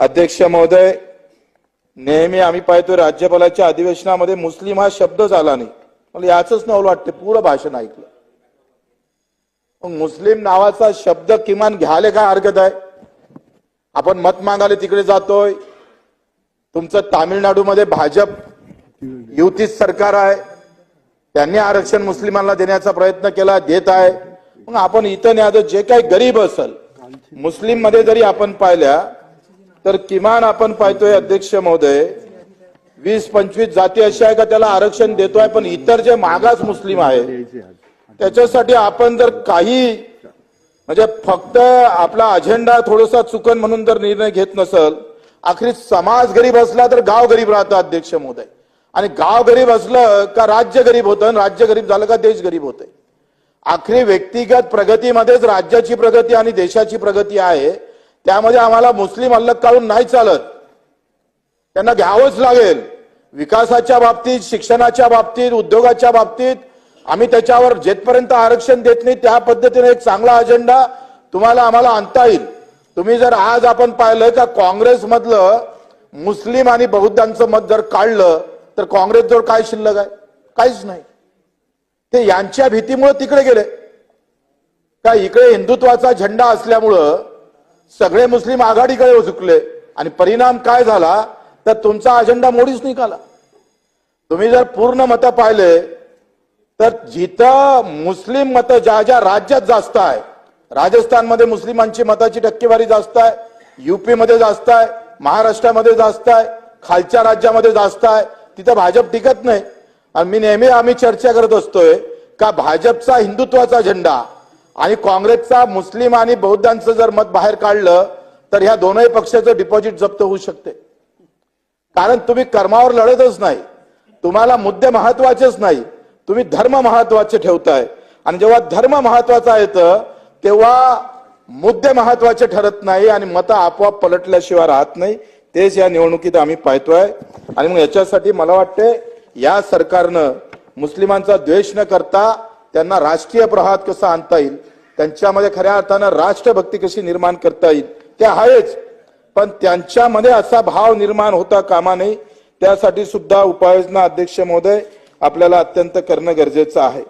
अध्यक्ष महोदय नेहमी आम्ही पाहतोय राज्यपालाच्या अधिवेशनामध्ये मुस्लिम हा शब्द झाला नाही. मला याच नवल वाटते पुरं भाषण ऐकलं. मग मुस्लिम नावाचा शब्द किमान घ्यायला काय हरकत आहे? आपण मत मागायला तिकडे जातोय. तुमचं तामिळनाडूमध्ये भाजप युती सरकार आहे. त्यांनी आरक्षण मुस्लिमांना देण्याचा प्रयत्न केला देत आहे. मग आपण इथं नाही जे काही गरीब असल मुस्लिममध्ये जरी आपण पाहिल्या तर किमान आपण पाहतोय अध्यक्ष महोदय वीस पंचवीस जाती अशा आहे का त्याला आरक्षण देतोय पण इतर जे मागास मुस्लिम आहे त्याच्यासाठी आपण जर काही म्हणजे फक्त आपला अजेंडा थोडासा चुकन म्हणून जर निर्णय घेत नसल आखरी समाज गरीब असला तर गाव गरीब राहतं अध्यक्ष महोदय. आणि गाव गरीब असलं का राज्य गरीब होतं आणि राज्य गरीब झालं का देश गरीब होतंय. आखरी व्यक्तिगत प्रगतीमध्येच राज्याची प्रगती आणि देशाची प्रगती आहे त्यामध्ये आम्हाला मुस्लिम अल्लक काढून नाही चालत. त्यांना घ्यावंच लागेल. विकासाच्या बाबतीत शिक्षणाच्या बाबतीत उद्योगाच्या बाबतीत आम्ही त्याच्यावर जेथपर्यंत आरक्षण देत नाही त्या पद्धतीने एक चांगला अजेंडा तुम्हाला आम्हाला आणता येईल. तुम्ही जर आज आपण पाहिलं का काँग्रेसमधलं मुस्लिम आणि बौद्धांचं मत जर काढलं तर काँग्रेसजवळ काय शिल्लक आहे? काहीच नाही. ते यांच्या भीतीमुळे तिकडे गेले. का इकडे हिंदुत्वाचा झेंडा असल्यामुळं सगळे मुस्लिम आघाडीकडे झुकले. आणि परिणाम काय झाला? तर तुमचा अजेंडा मोडीच निघाला. तुम्ही जर पूर्ण मतं पाहिले तर जिथं मुस्लिम मतं ज्या ज्या राज्यात जास्त आहे राजस्थानमध्ये मुस्लिमांची मताची टक्केवारी जास्त आहे युपीमध्ये जास्त आहे महाराष्ट्रामध्ये जास्त आहे खालच्या राज्यामध्ये जास्त आहे तिथं भाजप टिकत नाही. आणि मी नेहमी आम्ही चर्चा करत असतोय का भाजपचा हिंदुत्वाचा झेंडा आणि काँग्रेसचा मुस्लिम आणि बौद्धांचं जर मत बाहेर काढलं तर ह्या दोनही पक्षाचं डिपॉझिट जप्त होऊ शकते. कारण तुम्ही कर्मावर लढतच नाही. तुम्हाला मुद्दे महत्वाचेच नाही. तुम्ही धर्म महत्त्वाचे ठेवताय. आणि जेव्हा धर्म महत्त्वाचा येतं तेव्हा मुद्दे महत्त्वाचे ठरत नाही आणि मतं आपोआप पलटल्याशिवाय राहत नाही. तेच या निवडणुकीत आम्ही पाहतोय. आणि मग याच्यासाठी मला वाटते या सरकारनं मुस्लिमांचा द्वेष न करता त्यांना राष्ट्रीय प्रहात कसा आणता येईल? त्यांच्यामध्ये खऱ्या अर्थानं राष्ट्रभक्ती कशी निर्माण करता येईल? ते आहेच. पण त्यांच्यामध्ये असा भाव निर्माण होता कामा नये त्यासाठी सुद्धा उपाययोजना अध्यक्ष महोदय आपल्याला अत्यंत करणं गरजेचं आहे.